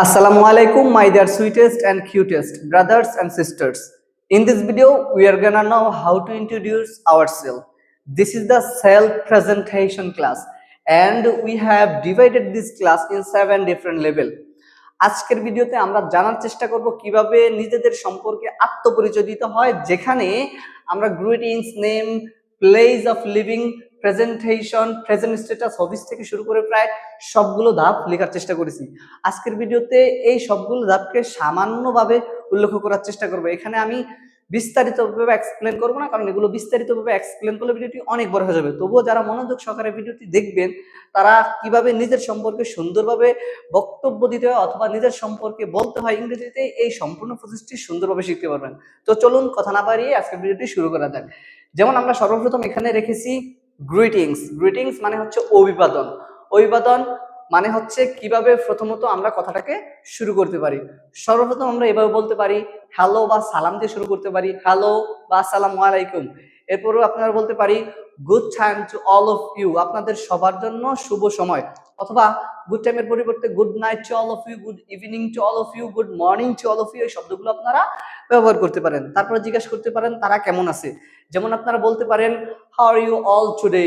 Assalamu alaikum, my dear sweetest and cutest brothers and sisters. In this video, we are gonna know how to introduce ourselves. This is the self presentation class, and we have divided this class in seven different level. আজকের ভিডিওতে আমরা জানার চেষ্টা করব কীভাবে নিজেদের সম্পর্কে আত্মপরিচয় দিতে হয় যেখানে আমরা greetings name place of living presentation present status hobbies থেকে শুরু করে প্রায় সবগুলো ধাপ লেখার চেষ্টা করেছি। আজকের ভিডিওতে এই সবগুলো ধাপকে সামান্যভাবে উল্লেখ করার চেষ্টা করব। এখানে আমি বিস্তারিতভাবে এক্সপ্লেন করব না, কারণ এগুলো বিস্তারিতভাবে এক্সপ্লেন করলে ভিডিওটি অনেক বড় হয়ে যাবে। তবুও যারা মনোযোগ সহকারে ভিডিওটি দেখবেন, তারা কীভাবে নিজের সম্পর্কে সুন্দরভাবে বক্তব্য দিতে হয় অথবা নিজের সম্পর্কে বলতে হয় ইংরেজিতে, এই সম্পূর্ণ প্রসেসটি সুন্দরভাবে শিখতে পারবেন। তো চলুন কথা না বাড়িয়ে আজকের ভিডিওটি শুরু করা যাক। যেমন আমরা সর্বপ্রথম এখানে রেখেছি গ্রিটিংস গ্রিটিংস মানে হচ্ছে অভিবাদন। অভিবাদন মানে হচ্ছে কীভাবে প্রথমত আমরা কথাটাকে শুরু করতে পারি। সর্বপ্রথম আমরা এভাবে বলতে পারি, হ্যালো বা সালাম দিয়ে শুরু করতে পারি, হ্যালো বা সালাম আলাইকুম এরপরও আপনারা বলতে পারি, good time to all of you আপনাদের সবার জন্য শুভ সময়। অথবা গুড টাইমের পরিবর্তে, good night to all of you good evening to all of you good morning to all of you এই শব্দগুলো আপনারা ব্যবহার করতে পারেন। তারপরে জিজ্ঞাসা করতে পারেন, তারা কেমন আছে? যেমন আপনারা বলতে পারেন how are you all today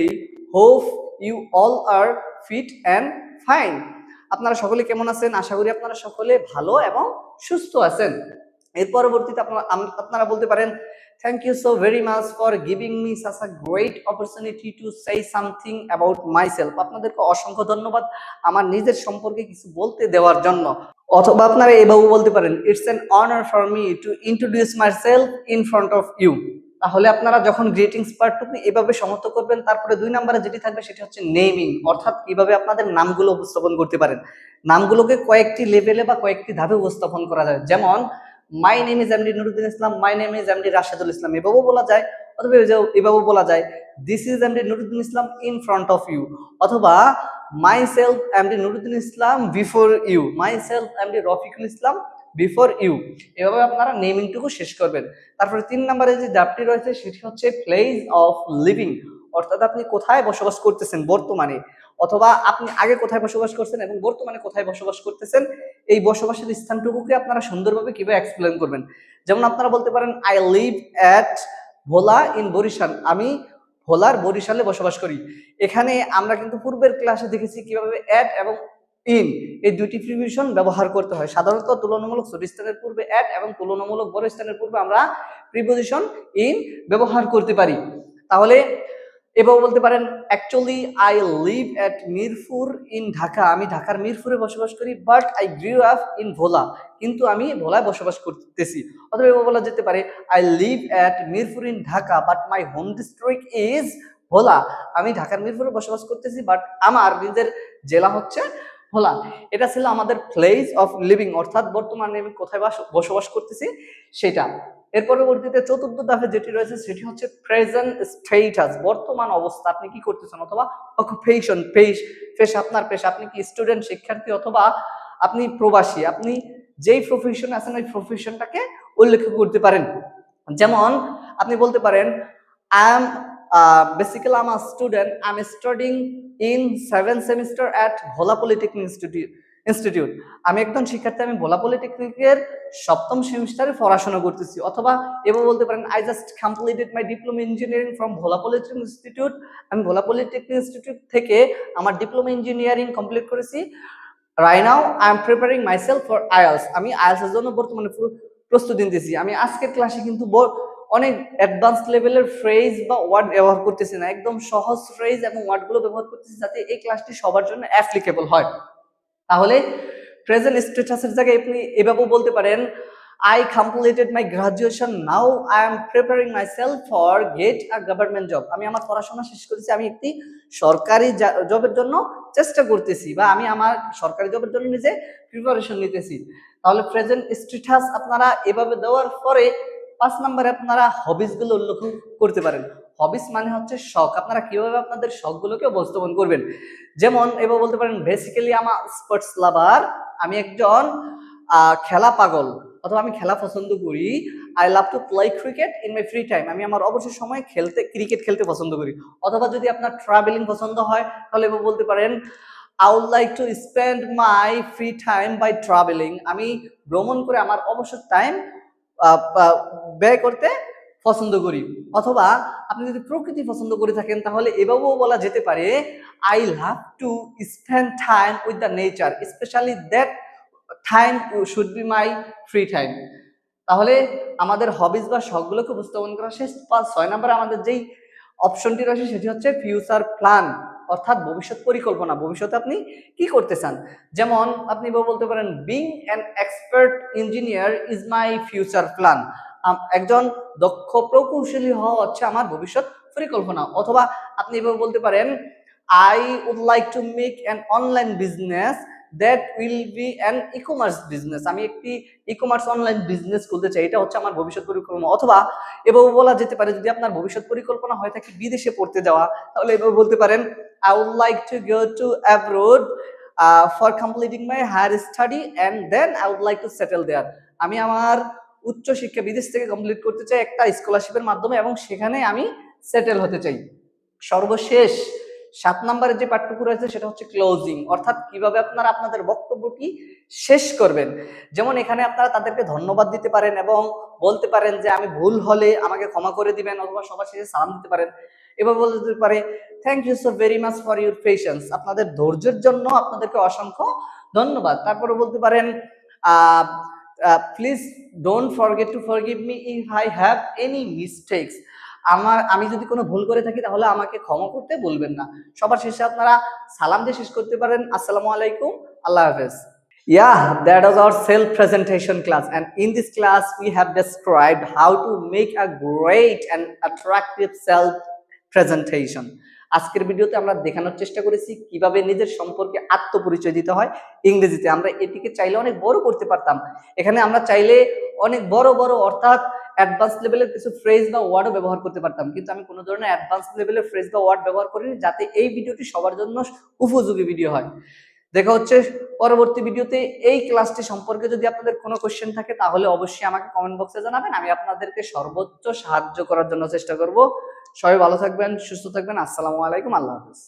hope you all are fit and fine. আপনারা সকলে কেমন আছেন? আশা করি আপনারা সকলে ভালো এবং সুস্থ আছেন। এর পরবর্তীতে আপনারা আপনারা বলতে পারেন thank you so very much for giving me such a great opportunity to say something about myself আপনাদেরকে অসংখ্য ধন্যবাদ আমার নিজের সম্পর্কে কিছু বলতে দেওয়ার জন্য। অথবা আপনারা এভাবে বলতে পারেন it's an honour for me to introduce myself in front of you তাহলে আপনারা যখন গ্রিটিংস পার্টটুকু এভাবে সমাপ্ত করবেন, তারপরে দুই নম্বরে যেটি থাকবে সেটি হচ্ছে নেমিং অর্থাৎ কীভাবে আপনাদের নামগুলো উপস্থাপন করতে পারেন। নামগুলোকে কয়েকটি লেভেলে বা কয়েকটি ধাপে উপস্থাপন করা যায়। যেমন my name is MD Nuruddin Islam my name is MD Rashedul Islam এভাবেও বলা যায়, অথবা এভাবেও বলা যায় this is MD Nuruddin Islam in front of you অথবা myself MD Nuruddin Islam before you myself MD Rafiqul Islam before you এভাবে আপনারা নেমিংটুকু শেষ করবেন। তারপরে তিন নম্বরে যে ধাপটি রয়েছে, সেটি হচ্ছে প্লেস অফ লিভিং অর্থাৎ আপনি কোথায় বসবাস করতেছেন বর্তমানে? অথবা আপনি আগে কোথায় বসবাস করছেন এবং বর্তমানে কোথায় বসবাস করতেছেন, এই বসবাসের স্থানটুকুকে আপনারা সুন্দরভাবে কীভাবে এক্সপ্লেন করবেন? যেমন আপনারা বলতে পারেন I live at Bhola in Barishal. আমি ভোলার বরিশালে বসবাস করি। এখানে আমরা কিন্তু পূর্বের ক্লাসে দেখেছি কীভাবে অ্যাট এবং ইন এই দুইটি প্রিভিশন ব্যবহার করতে হয়। সাধারণত তুলনামূলক ছোট স্থানের পূর্বে অ্যাট এবং তুলনামূলক বড় স্থানের পূর্বে আমরা প্রিপোজিশন ইন ব্যবহার করতে পারি। তাহলে এবার বলতে পারেন actually I live at Mirpur in Dhaka আমি ঢাকার মিরপুরে বসবাস করি but I grew up in Bhola কিন্তু আমি ভোলায় বসবাস করতেছি। অথবা এভাবে বলা যেতে পারে I live at Mirpur in Dhaka but my home district is Bhola আমি ঢাকার মিরপুরে বসবাস করতেছি বাট আমার নিজের জেলা হচ্ছে ভোলা, এটা ছিল আমাদের প্লেস অফ লিভিং অর্থাৎ বর্তমানে আমি কোথায় বাস- বসবাস করতেছি, সেটা। এর পরবর্তীতে চতুর্থ ধাপে যেটি রয়েছে, সেটি হচ্ছে প্রেজেন্ট স্টেটাস বর্তমান অবস্থা। আপনি কি করতেছেন? অথবা অকুপেশন পেশ পেশা আপনার পেশা আপনি কি স্টুডেন্ট শিক্ষার্থী অথবা আপনি প্রবাসী? আপনি যেই প্রফেশন আছেন, ওই প্রফেশনটাকে উল্লেখ করতে পারেন। যেমন, আপনি বলতে পারেন I am basically um a student I am studying in seven semester at Bhola polytechnic institute institute আমি একজন শিক্ষার্থী, আমি ভোলা পলিটেকনিকের সপ্তম সেমিস্টারে পড়াশোনা করতেছি। অথবা এবার বলতে পারেন I just completed my diploma engineering from Bhola polytechnic institute আমি ভোলা পলিটেকনিক ইনস্টিটিউট থেকে আমার ডিপ্লোমা ইঞ্জিনিয়ারিং কমপ্লিট করেছি। Right now I am preparing myself for IELTS আমি আইএলস এর জন্য বর্তমানে প্রস্তুতি নিতেছি। আমি আজকের ক্লাসে কিন্তু অনেক অ্যাডভান্স লেভেলের ফ্রেজ বা ওয়ার্ড ব্যবহার করতেছি না। একদম সহজ ফ্রেজ এবং ওয়ার্ডগুলো ব্যবহার করতেছি যাতে এই ক্লাসটি সবার জন্য অ্যাপ্লিকেবল হয়। তাহলে প্রেজেন্ট স্ট্যাটাসের জায়গায় আপনি এভাবেও বলতে পারেন I completed my graduation now I am preparing myself for get a government job আমি আমার পড়াশোনা শেষ করেছি, আমি একটি সরকারি জবের জন্য চেষ্টা করতেছি বা আমি আমার সরকারি জবের জন্য নিজে প্রিপারেশন নিতেছি। তাহলে প্রেজেন্ট স্ট্যাটাস আপনারা এভাবে দেওয়ার পরে পাঁচ নম্বরে আপনারা হবিসগুলো উল্লেখ করতে পারেন। হবিস মানে হচ্ছে শখ। আপনারা কীভাবে আপনাদের শখগুলোকে উপস্থাপন করবেন? যেমন এবার বলতে পারেন বেসিক্যালি আমার স্পোর্টস লাভার আমি একজন খেলা পাগল অথবা আমি খেলা পছন্দ করি। I love to play cricket in my free time আমি আমার অবসর সময় খেলতে ক্রিকেট খেলতে পছন্দ করি। অথবা যদি আপনার ট্রাভেলিং পছন্দ হয়, তাহলে এবার বলতে পারেন I would like to spend my free time by travelling আমি ভ্রমণ করে আমার অবসর টাইম ব্যয় করতে পছন্দ করি। অথবা আপনি যদি প্রকৃতি পছন্দ করে থাকেন, তাহলে এভাবেও বলা যেতে পারে I love to spend time with the nature specially that time should be my free time তাহলে আমাদের হবিজ বা শখগুলোকে উপস্থাপন করা শেষ। পাঁচ, ছয় নম্বরে আমাদের যেই অপশনটি রয়েছে, সেটি হচ্ছে ফিউচার প্ল্যান অর্থাৎ ভবিষ্যৎ পরিকল্পনা, ভবিষ্যতে আপনি কি করতে চান? যেমন আপনি বলতে পারেন being an expert engineer is my future plan একজন দক্ষ প্রকৌশলী হওয়া হচ্ছে আমার ভবিষ্যৎ পরিকল্পনা। অথবা আপনি এভাবে বলতে পারেন I would like to make an online business that will be an e commerce business আমি একটি ই কমার্স অনলাইন বিজনেস খুলতে চাই, এটা হচ্ছে আমার ভবিষ্যৎ পরিকল্পনা। অথবা এভাবে বলা যেতে পারে, যদি আপনার ভবিষ্যৎ পরিকল্পনা হয়ে থাকে বিদেশে পড়তে যাওয়া, তাহলে এভাবে বলতে পারেন I would like to go to abroad for completing my higher study and then I would like to settle there আমি আমার উচ্চ শিক্ষা বিদেশ থেকে কমপ্লিট করতে চাই একটা স্কলারশিপের মাধ্যমে এবং সেখানে আমি সেটেল হতে চাই। সর্বশেষ সাত নম্বরের যে পাঠ্যক্রম রয়েছে সেটা হচ্ছে ক্লোজিং অর্থাৎ কীভাবে আপনারা আপনাদের বক্তব্যটি শেষ করবেন। যেমন এখানে আপনারা তাদেরকে ধন্যবাদ দিতে পারেন এবং বলতে পারেন যে, আমি ভুল হলে আমাকে ক্ষমা করে দিবেন অথবা সবার শেষে সালাম দিতে পারেন। এবার বলতে পারে thank you so very much for your patience আপনাদের ধৈর্যের জন্য আপনাদেরকে অসংখ্য ধন্যবাদ। তারপরে বলতে পারেন please don't forget to forgive me if I have any mistakes আমার আমি যদি কোনো ভুল করে থাকি তাহলে আমাকে ক্ষমা করতে বলবেন না। সবার শেষে আপনারা সালাম দিয়ে শেষ করতে পারেন। আসসালামু আলাইকুম। আল্লাহ হাফেজ। Yeah, that was our self presentation class. And in this class, we have described how to make a great and attractive self presentation. আজকের ভিডিওতে আমরা দেখানোর চেষ্টা করেছি কীভাবে নিজের সম্পর্কে আত্মপরিচয় দিতে হয় ইংরেজিতে। আমরা এটিকে চাইলে অনেক বড় করতে পারতাম। এখানে আমরা চাইলে অনেক বড় বড় অর্থাৎ অ্যাডভান্স লেভেলের কিছু ফ্রেজ বা ওয়ার্ডও ব্যবহার করতে পারতাম। কিন্তু আমি কোনো ধরনের অ্যাডভান্স লেভেলের ফ্রেজ বা ওয়ার্ড ব্যবহার করিনি যাতে এই ভিডিওটি সবার জন্য উপযোগী ভিডিও হয়। দেখা হচ্ছে পরবর্তী ভিডিওতে এই ক্লাসটি সম্পর্কে যদি আপনাদের কোনো কোশ্চেন থাকে তাহলে অবশ্যই আমাকে কমেন্ট বক্সে জানাবেন। আমি আপনাদেরকে সর্বোচ্চ সাহায্য করার জন্য চেষ্টা করব। সবাই ভালো থাকবেন, সুস্থ থাকবেন। আসসালামু আলাইকুম, আল্লাহ হাফিজ।